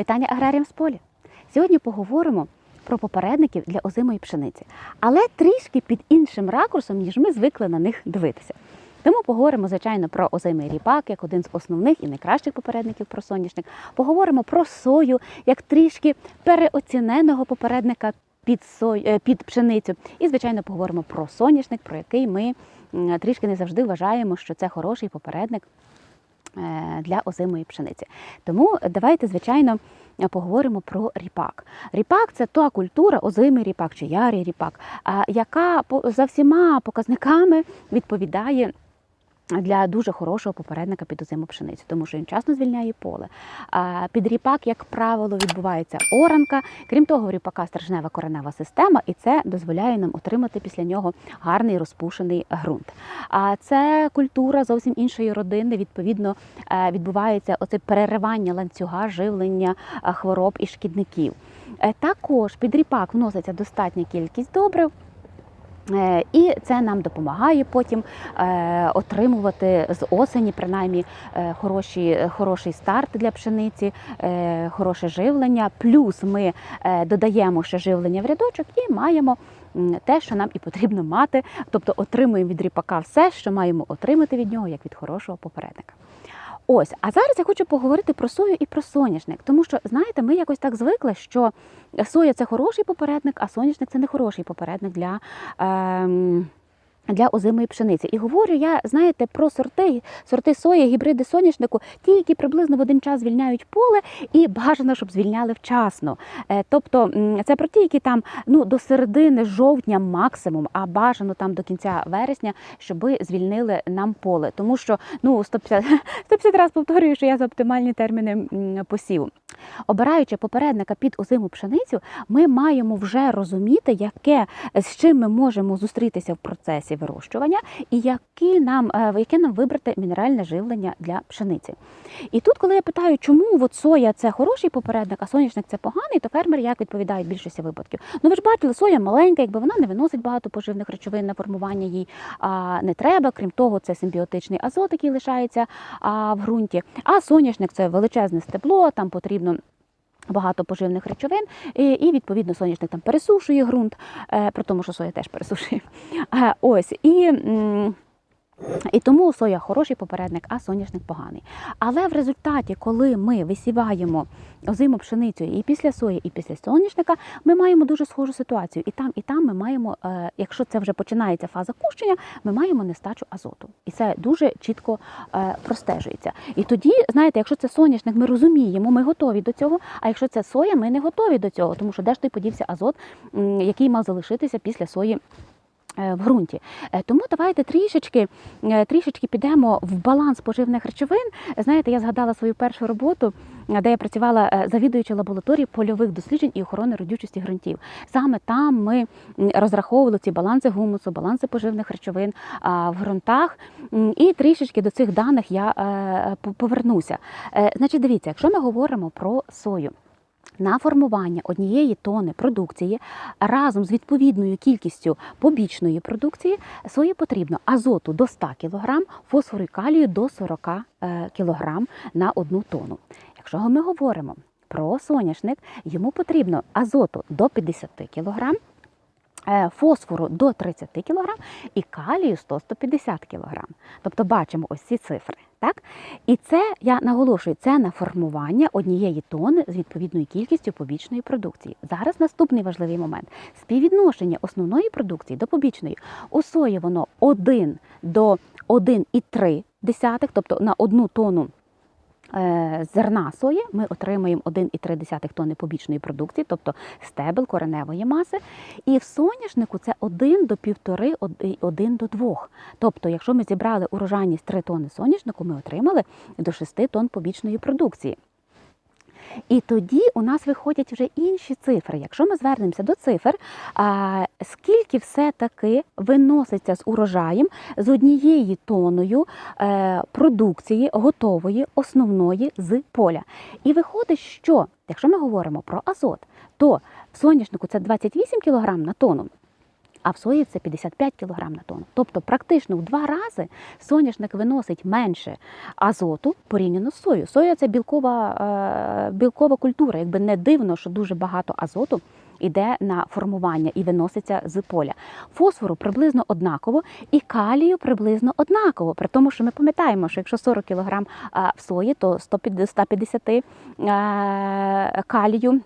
Вітання аграріям з поля. Сьогодні поговоримо про попередників для озимої пшениці, але трішки під іншим ракурсом, ніж ми звикли на них дивитися. Тому поговоримо, звичайно, про озимий ріпак як один з основних і найкращих попередників про соняшник. Поговоримо про сою як трішки переоціненого попередника під, сой, е, під пшеницю. І, звичайно, поговоримо про соняшник, про який ми трішки не завжди вважаємо, що це хороший попередник для озимої пшениці. Тому давайте, звичайно, поговоримо про ріпак. Ріпак це та культура, озимий ріпак чи ярий ріпак, яка за всіма показниками відповідає. Для дуже хорошого попередника під озиму пшеницю, тому що він вчасно звільняє поле. Під ріпак, як правило, відбувається оранка. Крім того, ріпака стержнева коренева система, і це дозволяє нам отримати після нього гарний розпушений ґрунт. А це культура зовсім іншої родини. Відповідно, е, відбувається оце переривання ланцюга живлення е, хвороб і шкідників. Е, Також під ріпак вноситься достатня кількість добрив. Е, І це нам допомагає потім е, отримувати з осені, принаймні, е, хороші, хороший старт для пшениці, хороше живлення. Плюс ми додаємо ще живлення в рядочок і маємо те, що нам і потрібно мати, тобто отримуємо від ріпака все, що маємо отримати від нього, як від хорошого попередника. Ось, а зараз я хочу поговорити про сою і про соняшник, тому що знаєте, ми якось так звикли, що соя це хороший попередник, а соняшник це не хороший попередник для. Ем... Для озимої пшениці. І говорю я, знаєте, про сорти, сорти сої, гібриди соняшнику, ті, які приблизно в один час звільняють поле, і бажано, щоб звільняли вчасно. Е, Тобто це про ті, які там ну, до середини жовтня максимум, а бажано там до кінця вересня, щоб звільнили нам поле. Тому що ну 150, 150 разів повторюю, що я за оптимальні терміни м, посіву. Обираючи попередника під озиму пшеницю, ми маємо вже розуміти, яке з чим ми можемо зустрітися в процесі вирощування, і які нам, е, яке нам вибрати мінеральне живлення для пшениці. І тут, коли я питаю, чому от соя це хороший попередник, а соняшник це поганий, то фермери як відповідають більшості випадків. Ну ви ж бачили, соя маленька, якби вона не виносить багато поживних речовин на формування їй а, не треба. Крім того, це симбіотичний азот, який лишається а, в ґрунті. А соняшник це величезне стебло, там потрібно. Багато поживних речовин, і, відповідно соняшник там пересушує ґрунт, е, при тому, що соя теж пересушує. Е, ось і. І тому соя хороший попередник, а соняшник поганий. Але в результаті, коли ми висіваємо озиму пшеницю і після сої, і після соняшника, ми маємо дуже схожу ситуацію. І там, і там ми маємо, е, якщо це вже починається фаза кущення, ми маємо нестачу азоту. І це дуже чітко е, простежується. І тоді, знаєте, якщо це соняшник, ми розуміємо, ми готові до цього. А якщо це соя, ми не готові до цього, тому що де ж той подівся азот, який мав залишитися після сої в ґрунті. Е, Тому давайте трішечки, е, трішечки підемо в баланс поживних речовин. Знаєте, я згадала свою першу роботу, е, де я працювала е, завідуючи лабораторії польових досліджень і охорони родючості ґрунтів. Саме там ми розраховували ці баланси гумусу, баланси поживних речовин в ґрунтах. І трішечки до цих даних я е, по- повернуся. Е, Значить, дивіться, якщо ми говоримо про сою. На формування однієї тони продукції разом з відповідною кількістю побічної продукції свої потрібно азоту до 100 кг, фосфору і калію до 40 кг на одну тону. Якщо ми говоримо про соняшник, йому потрібно азоту до 50 кг, е, фосфору до 30 кг і калію 100-150 кг. Тобто бачимо ось ці цифри. Так? І це, я наголошую, це на формування однієї тони з відповідною кількістю побічної продукції. Зараз наступний важливий момент співвідношення основної продукції до побічної. У сої воно 1 до 1,3, тобто на одну тону е, зерна сої ми отримуємо 1,3 тонни побічної продукції, тобто стебел кореневої маси. І в соняшнику це 1 до 1,5, 1 до 2. Тобто, якщо ми зібрали урожайність 3 тонни соняшнику, ми отримали до 6 тонн побічної продукції. І тоді у нас виходять вже інші цифри. Якщо ми звернемося до цифр, скільки все-таки виноситься з урожаєм з однією тоною е, продукції готової, основної з поля. І виходить, що якщо ми говоримо про азот, то в соняшнику це 28 кг на тонну. А в сої це 55 кг на тонну. Тобто практично в два рази соняшник виносить менше азоту порівняно з сою. Соя це білкова, е, білкова культура. Якби не дивно, що дуже багато азоту йде на формування і виноситься з поля. Фосфору приблизно однаково і калію приблизно однаково. При тому, що ми пам'ятаємо, що якщо 40 кг в сої, то 150 150 е, калію е,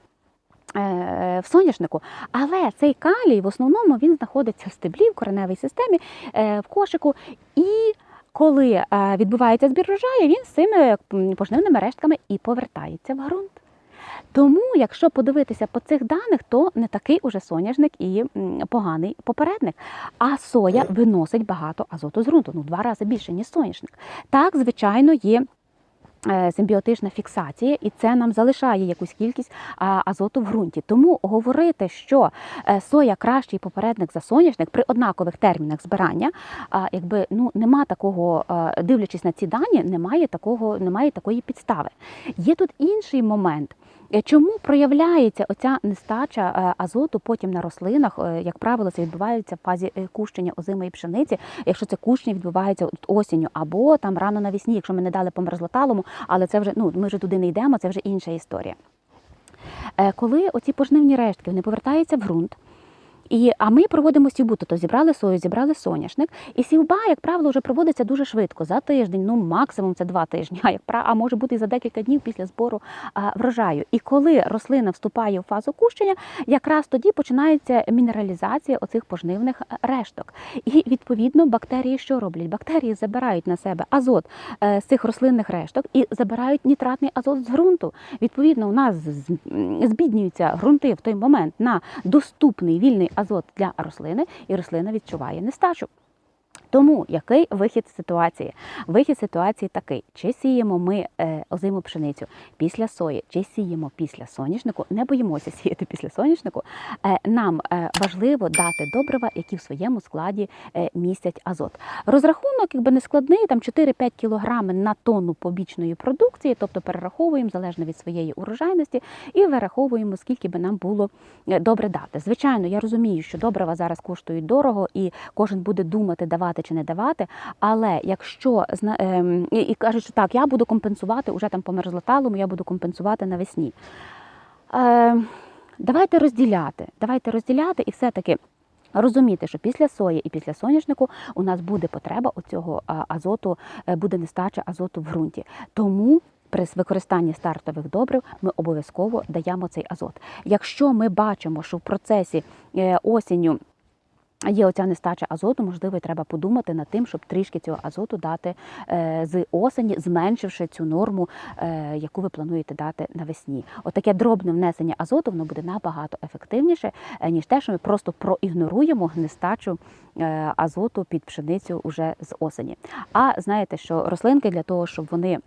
в соняшнику. Але цей калій в основному він знаходиться в стеблі, в кореневій системі, е, в кошику. І коли е, відбувається збір врожаю, він з цими пожнивними рештками і повертається в ґрунт. Тому, якщо подивитися по цих даних, то не такий уже соняшник і поганий попередник. А соя виносить багато азоту з ґрунту, ну в два рази більше, ніж соняшник. Так, звичайно, є. Е, Симбіотична фіксація, і це нам залишає якусь кількість азоту в ґрунті. Тому говорити, що е, соя кращий попередник за соняшник при однакових термінах збирання, якби ну нема такого, е, дивлячись на ці дані, немає такого, немає такої підстави. Є тут інший момент. Е, Чому проявляється оця нестача е, азоту потім на рослинах? Е, Як правило, це відбувається в фазі кущення озимої пшениці, якщо це кущення відбувається осінню або там рано навесні, якщо ми не дали померзлоталому, але це вже ну ми вже туди не йдемо, це вже інша історія. Коли оці пожнивні рештки вони повертаються в ґрунт. І, а ми проводимо сівбу, тобто зібрали сою, зібрали соняшник. І сівба, як правило, вже проводиться дуже швидко, за тиждень, ну максимум це два тижні, а як а може бути і за декілька днів після збору а, врожаю. І коли рослина вступає в фазу кущення, якраз тоді починається мінералізація оцих пожнивних е, решток. І відповідно бактерії що роблять? Бактерії забирають на себе азот е, з цих рослинних решток і забирають нітратний азот з ґрунту. Відповідно, у нас збіднюються ґрунти в той момент на доступний вільний азот для рослини, і рослина відчуває нестачу. Тому який вихід ситуації? Вихід ситуації такий: чи сіємо ми е, озиму пшеницю після сої, чи сіємо після соняшнику, не боїмося сіяти після соняшнику. Е, нам е, важливо дати добрива, які в своєму складі е, містять азот. Розрахунок якби не складний, там 4-5 кг на тонну побічної продукції, тобто перераховуємо залежно від своєї урожайності, і вираховуємо, скільки би нам було е, добре дати. Звичайно, я розумію, що добрива зараз коштують дорого, і кожен буде думати, давати чи не давати. Але якщо ем, і, кажуть, що так, я буду компенсувати уже там по мерзлоталому, я буду компенсувати навесні. Е, давайте розділяти. Давайте розділяти і все-таки. Розуміти, що після сої і після соняшнику у нас буде потреба оцього азоту, е, буде нестача азоту в ґрунті. Тому при використанні стартових добрив ми обов'язково даємо цей азот. Якщо ми бачимо, що в процесі е, осінню Є оця нестача азоту, можливо, треба подумати над тим, щоб трішки цього азоту дати е, з осені, зменшивши цю норму, е, яку ви плануєте дати навесні. Отаке дробне внесення азоту воно буде набагато ефективніше, е, ніж те, що ми просто проігноруємо нестачу азоту під пшеницю уже з осені. А знаєте, що рослинки для того, щоб вони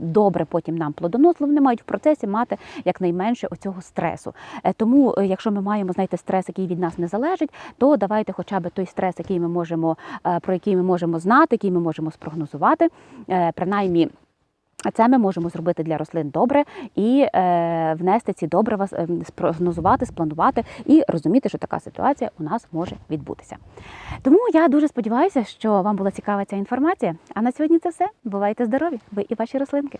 добре потім нам плодоносили, вони мають в процесі мати якнайменше оцього стресу. Е, Тому, е, якщо ми маємо знаєте, стрес, який від нас не залежить, то давайте хоча б той стрес, який ми можемо, е, про який ми можемо знати, який ми можемо спрогнозувати, е, принаймні. Це ми можемо зробити для рослин добре і е, внести ці добрива, вас, спрогнозувати, спланувати і розуміти, що така ситуація у нас може відбутися. Тому я дуже сподіваюся, що вам була цікава ця інформація. А на сьогодні це все. Бувайте здорові! Ви і ваші рослинки.